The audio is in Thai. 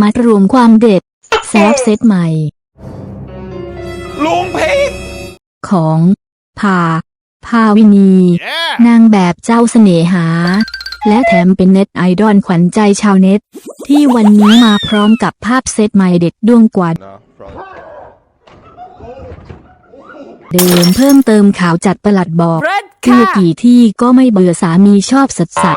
มัดรวมความเด็ดแซฟเซตใหม่ ลุงพีกของพาพาวินีนางแบบเจ้าเสน่หา และแถมเป็นเน็ตไอดอลขวัญใจชาวเน็ต ที่วันนี้มาพร้อมกับภาพเซตใหม่เด็ดดวงกว่านะเดิมเพิ่มเติมข่าวจัดประหลัดบอกเคือค่ะ กี่ที่ก็ไม่เบื่อสามีชอบสัดสัด